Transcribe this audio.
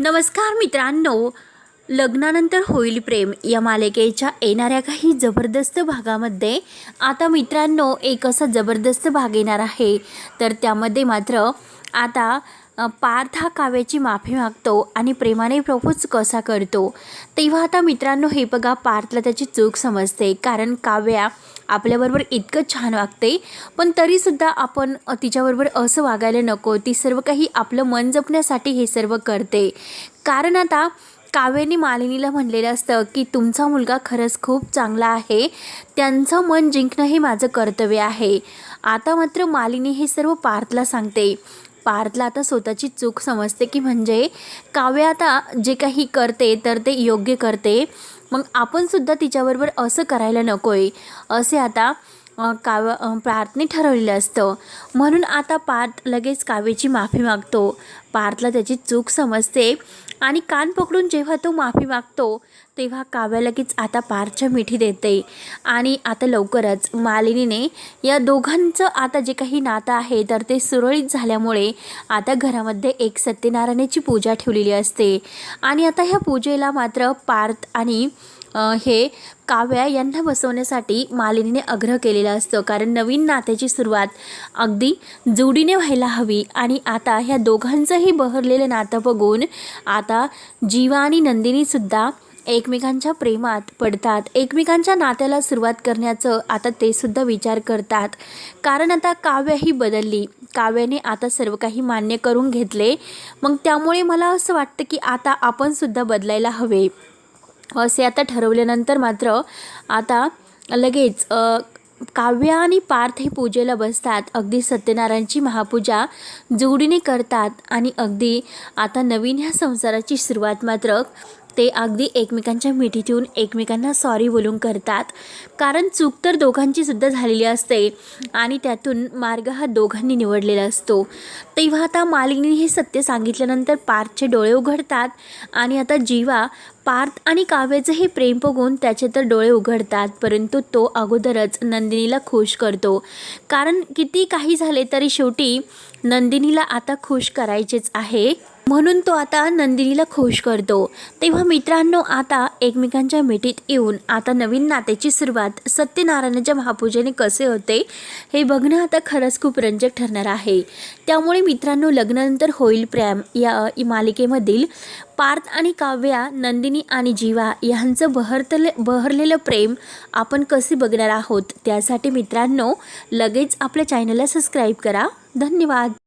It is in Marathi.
नमस्कार मित्रांनो. लग्नानंतर होईल प्रेम या मालिकेच्या येणाऱ्या काही जबरदस्त भागामध्ये. आता मित्रांनो एक असा जबरदस्त भाग येणार आहे. तर त्यामध्ये मात्र आता पार्थ हा काव्याची माफी मागतो आणि प्रेमाने प्रपोज कसा करतो. तेव्हा आता मित्रांनो हे बघा पार्थला त्याची चूक समजते. कारण काव्या आपल्याबरोबर इतकं छान वागते पण तरीसुद्धा आपण तिच्याबरोबर असं वागायला नको. ती सर्व काही आपलं मन जपण्यासाठी हे सर्व करते. कारण आता काव्याने मालिनीला म्हणलेलं असतं की तुमचा मुलगा खरंच खूप चांगला आहे. त्यांचं मन जिंकणं हे माझं कर्तव्य आहे. आता मात्र मालिनी हे सर्व पार्थला सांगते. पार्थला आता स्वतःची चूक समजते की म्हणजे काव्य आता जे काही करते तर ते योग्य करते. मग आपणसुद्धा तिच्याबरोबर असं करायला नको आहे असे आता काव्य प्रार्थने ठरवलेलं असतं. म्हणून आता पार्थ लगेच काव्याची माफी मागतो. पार्थला त्याची चूक समजते. आणि कान पकडून जेव्हा तो माफी मागतो तेव्हा काव्या लगेच आता पार्थच्या मिठी देते. आणि आता लवकरच मालिनीने या दोघांचं आता जे काही नातं आहे तर ते सुरळीत झाल्यामुळे आता घरामध्ये एक सत्यनारायणाची पूजा ठेवलेली असते. आणि आता ह्या पूजेला मात्र पार्थ आणि हे काव्या यांना बसवण्यासाठी मालिनीने आग्रह केलेला असतो. कारण नवीन नात्याची सुरुवात अगदी जोडीने व्हायला हवी. आणि आता ह्या दोघांचं दोघांचंही बहरलेलं नातं बघून आता जीवा आणि नंदिनीसुद्धा एकमेकांच्या प्रेमात पडतात. एकमेकांच्या नात्याला सुरुवात करण्याचं आता ते सुद्धा विचार करतात. कारण आता काव्य ही बदलली. काव्याने आता सर्व काही मान्य करून घेतले. मग त्यामुळे मला असं वाटतं की आता आपण सुद्धा बदलायला हवे. असे आता ठरवल्यानंतर मात्र आता लगेच काव्य आणि पार्थ हे पूजेला बसतात. अगदी सत्यनारायणची महापूजा जोडीने करतात आणि अगदी आता नवीन ह्या संसाराची सुरुवात मात्र ते अगदी एकमेकांच्या मिठीतून एकमेकांना सॉरी बोलून करतात. कारण चूक तर दोघांची सुद्धा झालेली असते आणि त्यातून मार्ग हा दोघांनी निवडलेला असतो. तेव्हा आता मालिनी हे सत्य सांगितल्यानंतर पार्थचे डोळे उघडतात आणि आता जीवा पार्थ आणि काव्याचं हे प्रेम बघून त्याचे तर डोळे उघडतात परंतु तो अगोदरच नंदिनीला खुश करतो. कारण किती काही झाले तरी शेवटी नंदिनीला आता खुश करायचेच आहे. म्हणून तो आता नंदिनीला खुश करतो. तेव्हा मित्रांनो आता एकमेकांच्या मिठीत येऊन आता नवीन नात्याची सुरुवात सत्यनारायणाच्या महापूजेने कसे होते हे बघणं आता खरंच खूप रंजक ठरणार आहे. त्यामुळे मित्रांनो लग्नानंतर होईल प्रेम या मालिकेमधील पार्थ आणि काव्या नंदिनी आणि जीवा यांचं बहरतले बहरलेलं प्रेम आपण कसे बघणार आहोत त्यासाठी मित्रांनो लगेच आपल्या चॅनलला सबस्क्राईब करा. धन्यवाद.